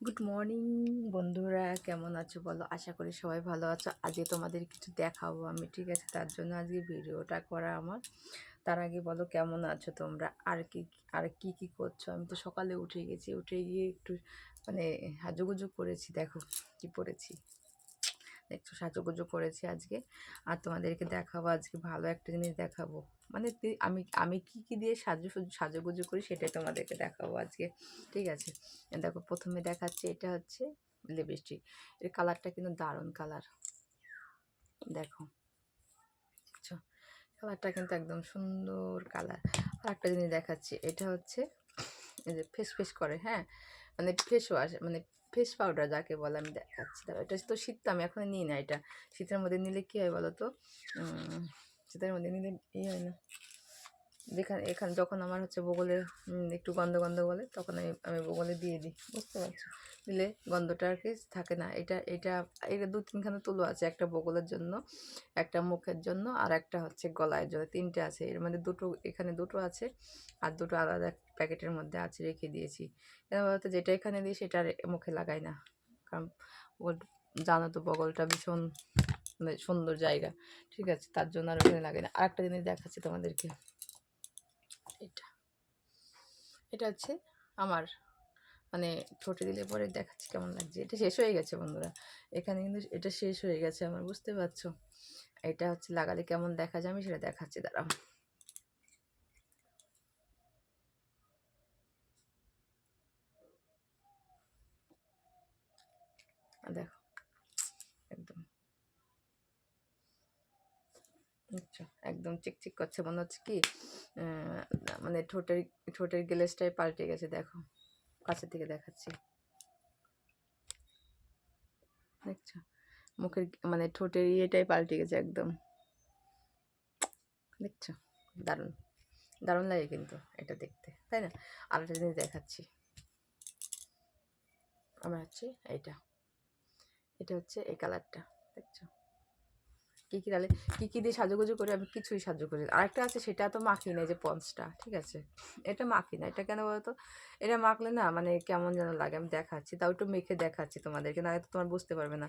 Good morning বন্ধুরা। কেমন আছো বলো? আশা করি সবাই ভালো আছো। আজকে তোমাদের কিছু দেখাবো আমি, ঠিক আছে? তার জন্য আজকে ভিডিওটা করা আমার। তার আগে বলো, কেমন আছো তোমরা? আর কি আর কি কি করছ? আমি তো সকালে উঠে গেছি। উঠে গিয়ে একটু মানে হাজুগুজু করেছি। দেখো কি পড়েছি। একটু সাজুগুজু করেছি আজকে। আর তোমাদেরকে দেখাবো আজকে ভালো একটা জিনিস দেখাবো। মানে আমি আমি কি কি দিয়ে সাজু সাজুগুজু করি সেটাই তোমাদেরকে দেখাবো আজকে। ঠিক আছে? দেখো, প্রথমে দেখাচ্ছি এটা হচ্ছে লিপস্টিক এর কালারটা কিন্তু দারুণ কালার দেখো। কালারটা কিন্তু একদম সুন্দর কালার আর একটা জিনিস দেখাচ্ছি, এটা হচ্ছে এই যে ফেস ফেস করে হ্যাঁ? মানে ফেস ওয়াশ মানে ফেস পাউডার যাকে বলে, আমি দেখাচ্ছি। এটা তো শীত আমি এখন নিই না এটা। শীতের মধ্যে নিলে কী হয় বলো তো? শীতের মধ্যে নিলে ই হয় না। যেখানে এখানে যখন আমার হচ্ছে বগলে উম, একটু গন্ধ গন্ধ বলে তখন আমি আমি বগলে দিয়ে দিই বুঝতে পারছ? দিলে গন্ধটা আর কি থাকে না। এটা এটা এটা দু তিনখানে তুলো আছে একটা বগলের জন্য একটা মুখের জন্য আর একটা হচ্ছে গলার জন্য তিনটে আছে। এর মধ্যে দুটো এখানে দুটো আছে আর দুটো আলাদা প্যাকেটের মধ্যে আছে রেখে দিয়েছি। বলতো? যেটা এখানে দিই সেটা আর মুখে লাগাই না। কারণ জানো তো বগলটা ভীষণ মানে সুন্দর জায়গা ঠিক আছে? তার জন্য আর ওখানে লাগে না। আরেকটা জিনিস দেখাচ্ছি তোমাদেরকে। এটা। এটা হচ্ছে আমার মানে ঠোঁটে দিলে পরে দেখাচ্ছি কেমন লাগছে। এটা শেষ হয়ে গেছে বন্ধুরা। এখানে কিন্তু এটা শেষ হয়ে গেছে আমার, বুঝতে পারছ? এটা হচ্ছে লাগালে কেমন দেখা যায় আমি সেটা দেখাচ্ছি, দাঁড়াও। দেখো একদম আচ্ছা একদম চিকচিক করছে মনে হচ্ছে কি মানে ঠোঁটের ঠোঁটের গ্লেসটাই পাল্টে গেছে, দেখো কাছে থেকে দেখাচ্ছি। দেখছ মুখের মানে ঠোঁটের ইয়েটাই পাল্টে গেছে একদম। দেখছ? দারুণ। দারুণ লাগে কিন্তু এটা দেখতে, তাই না? আরেকটা জিনিস দেখাচ্ছি। আমার হচ্ছে এইটা এটা হচ্ছে এই কালারটা দেখছ? কী কী ডালে কী কী দিয়ে সাজুগুজু করি আমি কিছুই সাজু করি আর আরেকটা আছে সেটা তো মাখি না যে পঞ্চটা, ঠিক আছে? এটা মাখি না, এটা কেন বলতো? এটা মাখলে না মানে কেমন যেন লাগে, আমি দেখাচ্ছি। তাও একটু মেখে দেখাচ্ছি তোমাদেরকে না তোমার বুঝতে পারবে না।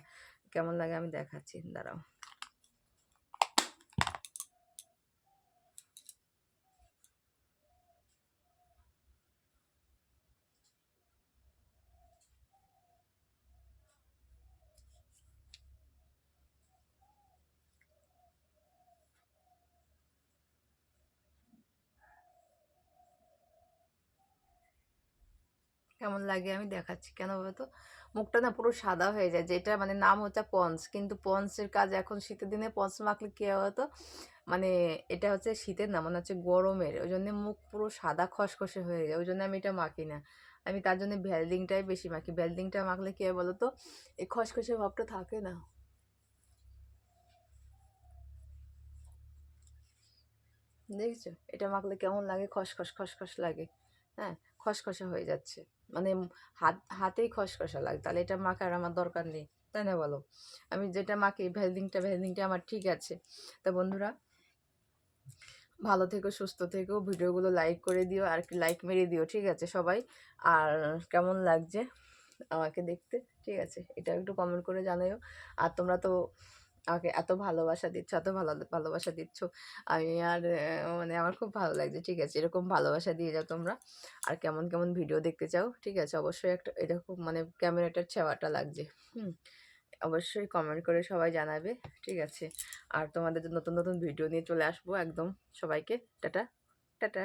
কেমন লাগে আমি দেখাচ্ছি, দাঁড়াও। কেমন লাগে আমি দেখাচ্ছি। কেন বলতো মুখটা না পুরো সাদা হয়ে যায় যেটা মানে নাম হচ্ছে পন্স। কিন্তু পন্সের কাজ এখন শীতের দিনে পন্স মাখলে কী হতো মানে এটা হচ্ছে শীতের না, মনে হচ্ছে গরমের। ওই জন্য মুখ পুরো সাদা খসখসে হয়ে যায় ওই জন্য আমি এটা মাখি না। আমি তার জন্য ভ্যালডিংটাই বেশি মাখি। ভ্যালডিংটা মাখলে কী বলো তো? এই খসখসে ভাবটা থাকে না। দেখছ? এটা মাখলে কেমন লাগে? খসখস খসখস লাগে। হ্যাঁ খসখসা হয়ে যাচ্ছে। মানে হাত, হাতেই খসখসা লাগে। তাহলে এটা মাখার আমার দরকার নেই, তাই না বলো? আমি যেটা মাখি ভ্যালডিংটা ভ্যালডিংটা আমার ঠিক আছে। তা বন্ধুরা, ভালো থেকো, সুস্থ থেকো, ভিডিওগুলো লাইক করে দিও আর কি লাইক মেরে দিও, ঠিক আছে সবাই? আর কেমন লাগছে আমাকে দেখতে? ঠিক আছে, এটা একটু কমেন্ট করে জানাইও। আর তোমরা তো আমাকে এত ভালোবাসা দিচ্ছ, এত ভালো ভালোবাসা দিচ্ছ। আমি আর মানে আমার খুব ভালো লাগছে, ঠিক আছে? এরকম ভালোবাসা দিয়ে যাও তোমরা। আর কেমন কেমন ভিডিও দেখতে চাও, ঠিক আছে? অবশ্যই একটা এরকম মানে ক্যামেরাটার ছেওয়াটা লাগছে, হুম? অবশ্যই কমেন্ট করে সবাই জানাবে, ঠিক আছে? আর তোমাদের নতুন নতুন ভিডিও নিয়ে চলে আসব একদম সবাইকে। Tata tata.